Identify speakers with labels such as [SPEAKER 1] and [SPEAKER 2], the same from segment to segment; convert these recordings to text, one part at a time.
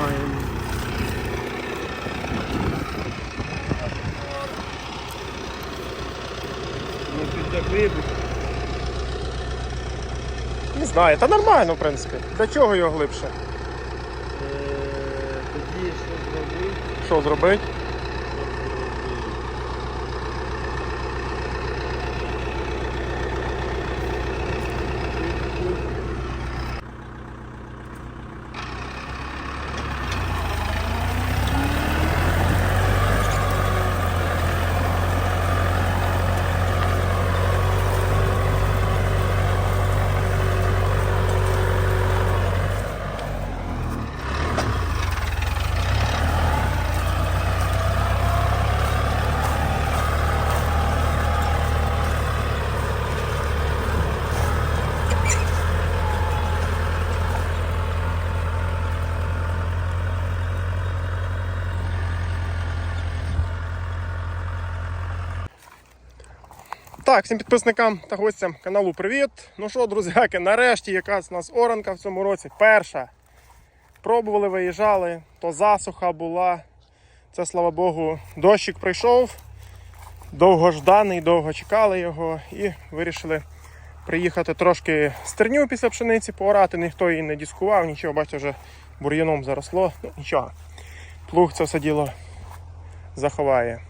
[SPEAKER 1] починаємо.
[SPEAKER 2] Ну, Не знаю, та нормально, в принципі. Для чого його глибше?
[SPEAKER 1] Е, тоді що зробити?
[SPEAKER 2] Що зробити? Так, всім підписникам та гостям каналу привіт. Ну що, друзяки, нарешті якась у нас оранка в цьому році. Перша. Пробували, виїжджали, то засуха була. Це, слава Богу, дощик прийшов. Довгожданий, довго чекали його і вирішили приїхати трошки стерню після пшениці поорати. Ніхто її не дискував, нічого, бачите, вже бур'яном заросло. Ну, нічого. Плуг це все діло заховає.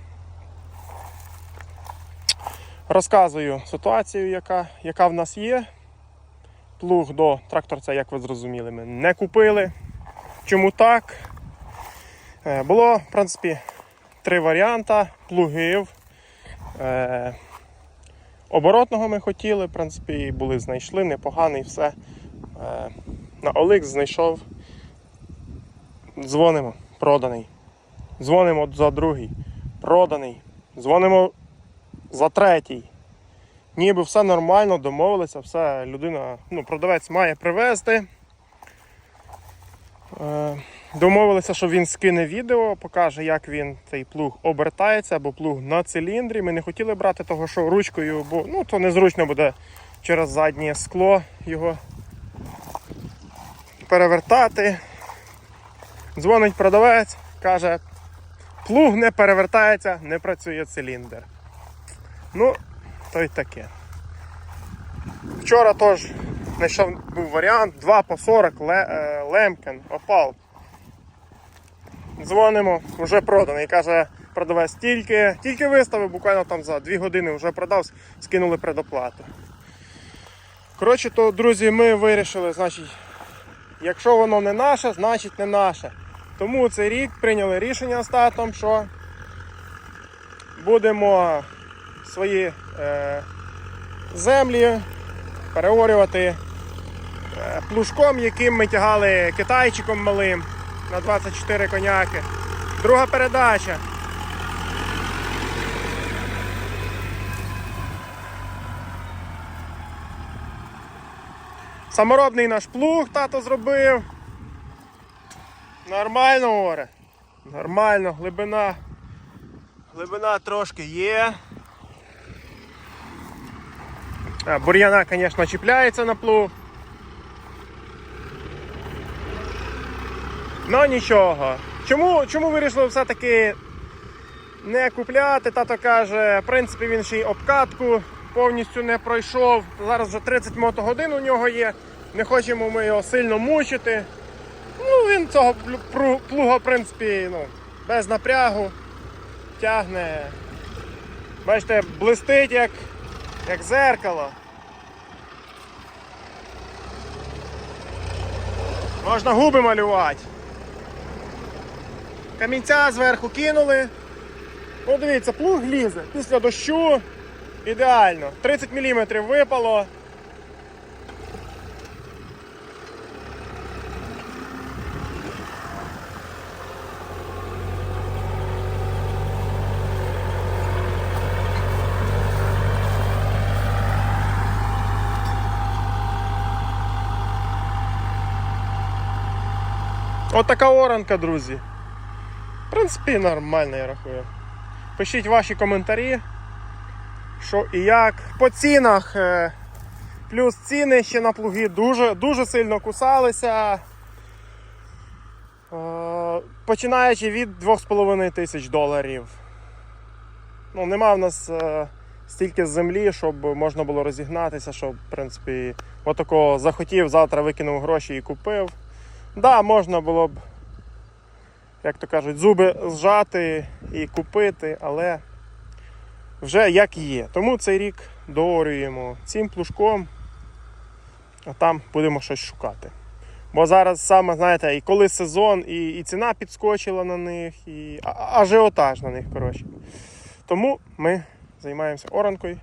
[SPEAKER 2] Розказую ситуацію, яка, яка в нас є. Плуг до тракторця, як ви зрозуміли, ми не купили. Чому так? Е, Було, в принципі, три варіанти плугів. Е, Оборотного ми хотіли, в принципі, були, знайшли, непоганий, все. Е, На OLX знайшов. Дзвонимо, проданий. Дзвонимо за другий, проданий. Дзвонимо за третій. Ніби все нормально, домовилися, все людина, ну, продавець має привезти. Е, Домовилися, що він скине відео, покаже, як він цей плуг обертається, бо плуг на циліндрі. Ми не хотіли брати того, що ручкою, бо ну, то незручно буде через заднє скло його перевертати. Дзвонить продавець, каже, плуг не перевертається, не працює циліндр. Ну, то й таке. Вчора теж знайшов був варіант 2 по 40 е, лемкен, опал. Дзвонимо, вже проданий. Каже, продавець тільки, тільки виставив, буквально там за 2 години вже продав, скинули предоплату. Коротше, то, друзі, ми вирішили, значить, якщо воно не наше, значить не наше. Тому цей рік прийняли рішення з татом, що будемо свої е, землі переорювати е, плужком, яким ми тягали китайчиком малим на 24 коняки. Друга передача. Саморобний наш плуг тато зробив. Нормально оре. Нормально, глибина. Глибина трошки є. Бур'яна, звісно, чіпляється на плуг. Ну нічого. Чому, чому вирішили все-таки не купляти? Тато каже, в принципі, він ще й обкатку повністю не пройшов. Зараз вже 30 мотогодин у нього є. Не хочемо ми його сильно мучити. Ну, він цього плуга, в принципі, ну, без напрягу тягне. Бачите, блистить як, як зеркало. Можна губи малювати. Камінця зверху кинули. Ну, дивіться, плуг лізе після дощу. Ідеально. 30 мм випало. От оранка, друзі. В принципі, нормально, я рахую. Пишіть ваші коментарі, що і як. По цінах. е, Плюс ціни ще на плуги дуже, дуже сильно кусалися. Е, Починаючи від 2,5 тисяч доларів. Ну, нема в нас е, стільки землі, щоб можна було розігнатися, щоб, в принципі, отакого захотів, завтра викинув гроші і купив. Да, можна було б, як то кажуть, зуби зжати і купити, але вже як є. Тому цей рік доорюємо цим плужком, а там будемо щось шукати. Бо зараз саме, знаєте, і коли сезон, і, і ціна підскочила на них, і ажіотаж на них, коротше. Тому ми займаємося оранкою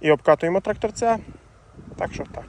[SPEAKER 2] і обкатуємо тракторця. Так що так.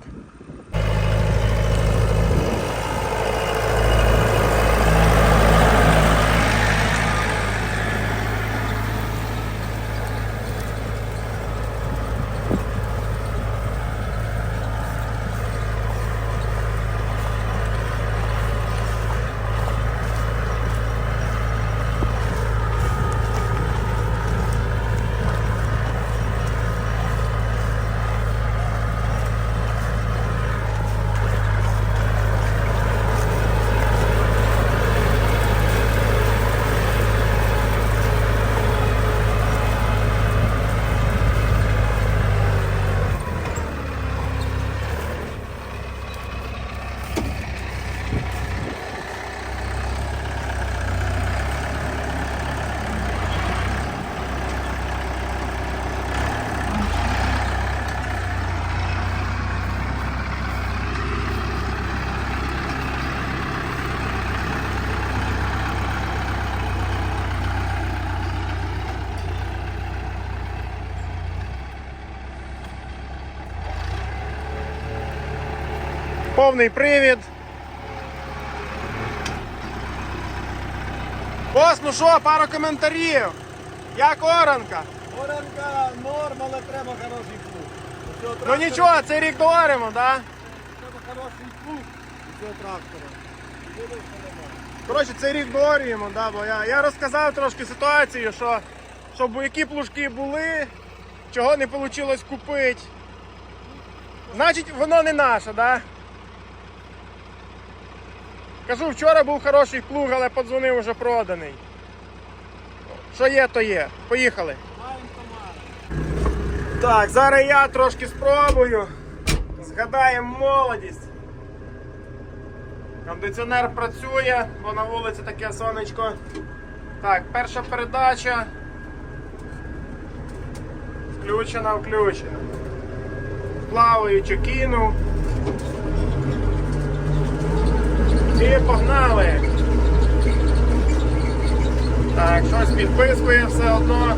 [SPEAKER 2] Повний привід. Бос, ну що, пару коментарів. Як оранка?
[SPEAKER 1] Оранка норм, але треба хороший плуг.
[SPEAKER 2] Ну нічого, цей рік дооримо, да?
[SPEAKER 1] Треба хороший плуг цього трактора.
[SPEAKER 2] Коротше, цей рік доорюємо, да, бо я, я розказав трошки ситуацію, що щоб які плужки були, чого не вийшло купити. Значить, воно не наше, да? Кажу, вчора був хороший плуг, але подзвонив уже проданий. Що є, то є. Поїхали. Так, зараз я трошки спробую. Згадаємо молодість. Кондиціонер працює, бо на вулиці таке сонечко. Так, перша передача. Включена, включена. Плаваючи кинув. І погнали. Так, щось підпискує все одно.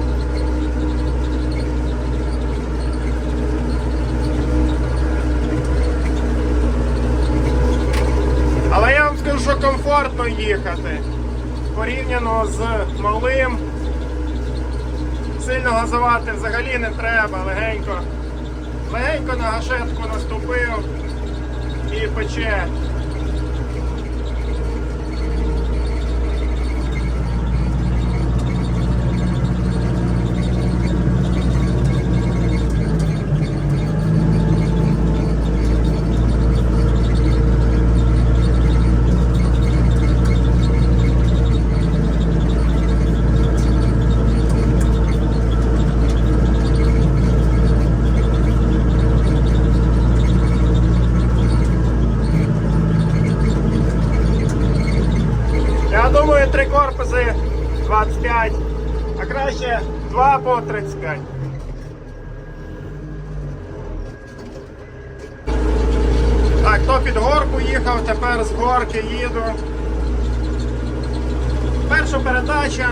[SPEAKER 2] Але я вам скажу, що комфортно їхати. Порівняно з малим. Сильно газувати взагалі не треба, легенько. Легенько на гашетку наступив і пече. Я думаю, три корпуси 25, а краще два по 35. Так, то під горку їхав, тепер з горки їду. Перша передача.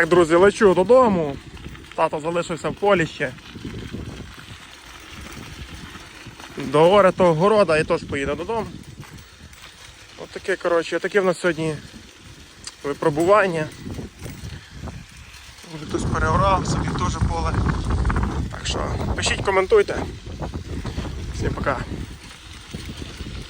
[SPEAKER 2] Так, друзі, лечу додому. Тато залишився в полі ще. До гори того города і теж поїде додому. От таке, коротше, таке в нас сьогодні випробування. Може хтось переорав собі теж поле. Так що пишіть, коментуйте. Всім пока.